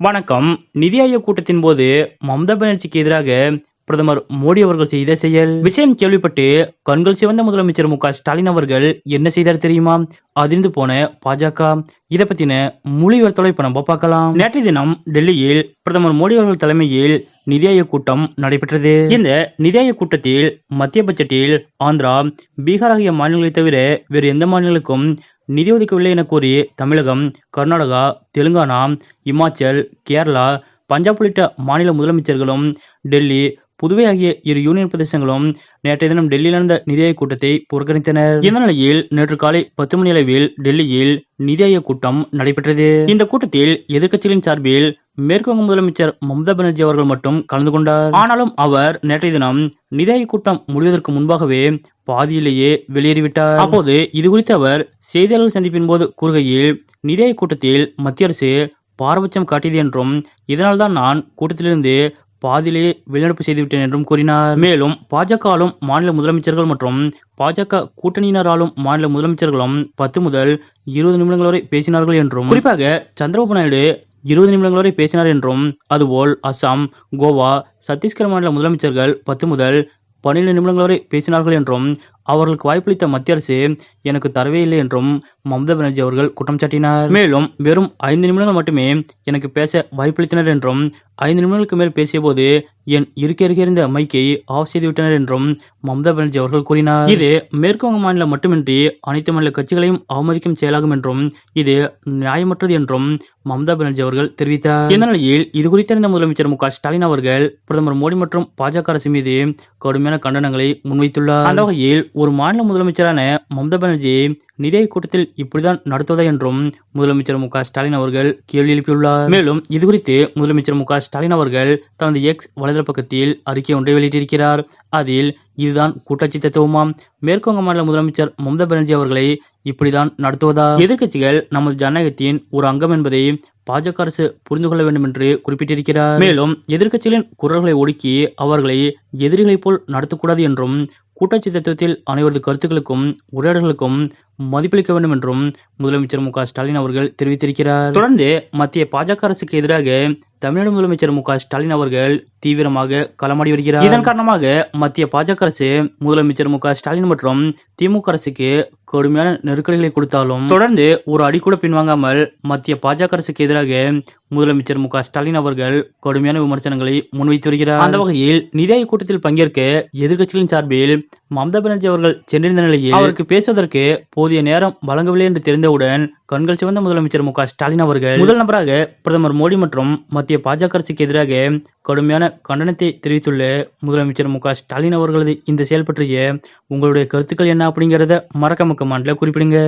வணக்கம். நிதி ஆயோக் கூட்டத்தின் போது மம்தா பானர்ஜிக்கு எதிராக பிரதமர் மோடி அவர்கள் செய்த செயல். விஷயம் கேள்விப்பட்டு கண்கள் சிவந்த முதலமைச்சர் மு ஸ்டாலின் அவர்கள் என்ன செய்தார் தெரியுமா? அதிர்ந்து போன பாஜக. இதை பத்தின முழு விவரத்தோட இப்ப நம்ம பார்க்கலாம். நேற்றைய தினம் டெல்லியில் பிரதமர் மோடி அவர்கள் தலைமையில் நிதி ஆயோக் கூட்டம் நடைபெற்றது. இந்த நிதி ஆயோக் கூட்டத்தில் மத்திய பட்ஜெட்டில் ஆந்திரா பீகார் ஆகிய மாநிலங்களை தவிர வேறு எந்த மாநிலங்களுக்கும் நிதி ஒதுக்கவில்லை என கூறி தமிழகம் கர்நாடகா தெலுங்கானா இமாச்சல் கேரளா பஞ்சாப் உள்ளிட்ட மாநில முதலமைச்சர்களும் டெல்லி புதுவை ஆகிய இரு யூனியன் பிரதேசங்களும் நேற்றைய தினம் டெல்லியில் நடந்த நிதி ஆயோக் கூட்டத்தை புறக்கணித்தனர். இந்த நிலையில் நேற்று காலை பத்து மணி அளவில் டெல்லியில் நிதி ஆயோக் கூட்டம் நடைபெற்றது. இந்த கூட்டத்தில் எதிர்க்கட்சிகளின் சார்பில் மேற்குவங்க முதலமைச்சர் மம்தா பானர்ஜி அவர்கள் மட்டும் கலந்து கொண்டார். ஆனாலும் அவர் நேற்றைய தினம் நிதி ஆயோக் கூட்டம் முடிவதற்கு முன்பாகவே பாதியிலேயே வெளியேறிவிட்டார். அப்போது இது குறித்து அவர் செய்தியாளர்கள் சந்திப்பின் போது கூறுகையில் நிதி ஆயோக் கூட்டத்தில் மத்திய அரசு பாரபட்சம் காட்டியது என்றும் இதனால்தான் நான் கூட்டத்திலிருந்து பாதியிலேயே வெளிநடப்பு செய்துவிட்டேன் என்றும் கூறினார். மேலும் பாஜக ஆளும் மாநில முதலமைச்சர்கள் மற்றும் பாஜக கூட்டணியினராலும் மாநில முதலமைச்சர்களும் பத்து முதல் இருபது நிமிடங்கள் வரை பேசினார்கள் என்றும் குறிப்பாக சந்திரபாபு நாயுடு இருபது நிமிடங்கள் வரை பேசினார் என்றும் அதுபோல் அஸ்ஸாம் கோவா சத்தீஸ்கர் மாநில முதலமைச்சர்கள் பத்து முதல் பன்னிரண்டு நிமிடங்கள் வரை பேசினார்கள் என்றும் அவர்களுக்கு வாய்ப்பளித்த மத்திய அரசு எனக்கு தரவே இல்லை என்றும் மம்தா பானர்ஜி அவர்கள் குற்றம் சாட்டினார். மேலும் வெறும் ஐந்து நிமிடங்கள் மட்டுமே எனக்கு பேச வாய்ப்பளித்தனர் என்றும் ஐந்து நிமிடங்களுக்கு மேல் பேசியபோது என் இருக்க இருக்க இருந்த மைக்கை ஆஃப் செய்துவிட்டனர் என்றும் மம்தா பானர்ஜி அவர்கள் கூறினார். இது மேற்குவங்க மாநிலம் மட்டுமின்றி அனைத்து மாநில கட்சிகளையும் அவமதிக்கும் செயலாகும் என்றும் இது நியாயமற்றது என்றும் மம்தா பானர்ஜி அவர்கள் தெரிவித்தார். இந்த நிலையில் இது குறித்திருந்த முதலமைச்சர் மு ஸ்டாலின் அவர்கள் பிரதமர் மோடி மற்றும் பாஜக அரசு மீது கடுமையான கண்டனங்களை முன்வைத்துள்ளார். அந்த வகையில் ஒரு மாநில முதலமைச்சரான மம்தா பானர்ஜி நிதிய கூட்டத்தில் இப்படிதான் நடத்துவதா என்றும் முதலமைச்சர் மு ஸ்டாலின் அவர்கள் கேள்வி எழுப்பியுள்ளார். மேலும் இது குறித்து முதலமைச்சர் மு ஸ்டாலின் அவர்கள் தனது எக்ஸ் வலைதள பக்கத்தில் அறிக்கை ஒன்றை வெளியிட்டிருக்கிறார். அதில் இதுதான் கூட்டாட்சி தத்துவமாம். மேற்குவங்க மாநில முதலமைச்சர் மம்தா பானர்ஜி அவர்களை இப்படிதான் நடத்துவதா? எதிர்க்கட்சிகள் நமது ஜனநாயகத்தின் ஒரு அங்கம் என்பதை பாஜக அரசு புரிந்து கொள்ள வேண்டும் என்று குறிப்பிட்டிருக்கிறார். மேலும் எதிர்க்கட்சிகளின் குரல்களை ஒடுக்கி அவர்களை எதிரிகளைப் போல் நடத்தக்கூடாது என்றும் கூட்டாட்சி தத்துவத்தில் அனைவரது கருத்துக்களுக்கும் உரையாடல்களுக்கும் மதிப்பளிக்க வேண்டும் என்றும் முதலமைச்சர் மு க ஸ்டாலின் அவர்கள் தெரிவித்திருக்கிறார். தொடர்ந்து மத்திய பாஜக அரசுக்கு எதிராக தமிழ்நாடு முதலமைச்சர் மு ஸ்டாலின் அவர்கள் தீவிரமாக களமாடி வருகிறார். இதன் காரணமாக மத்திய பாஜக அரசு முதலமைச்சர் மு ஸ்டாலின் மற்றும் திமுக அரசுக்கு கடுமையான நெருக்கடிகளை கொடுத்தாலும் தொடர்ந்து ஒரு அடி கூட பின்வாங்காமல் மத்திய பாஜக அரசுக்கு எதிராக முதலமைச்சர் மு க ஸ்டாலின் அவர்கள் கடுமையான விமர்சனங்களை முன்வைத்து வருகிறார். அந்த வகையில் நிதி ஆயோக் கூட்டத்தில் பங்கேற்க எதிர்க்கட்சிகளின் சார்பில் மம்தா பானர்ஜி அவர்கள் சென்றிருந்த நிலையில் அவருக்கு பேசுவதற்கு போதிய நேரம் வழங்கவில்லை என்று தெரிந்தவுடன் கண்கள் சிவந்த முதலமைச்சர் மு ஸ்டாலின் அவர்கள் முதல் நபராக பிரதமர் மோடி மற்றும் மத்திய பாஜக அரசுக்கு எதிராக கடுமையான கண்டனத்தை தெரிவித்துள்ள முதலமைச்சர் மு ஸ்டாலின் அவர்களது இந்த செயல் பற்றிய உங்களுடைய கருத்துக்கள் என்ன அப்படிங்கறத மறக்காம கமெண்ட்ல குறிப்பிடுங்க.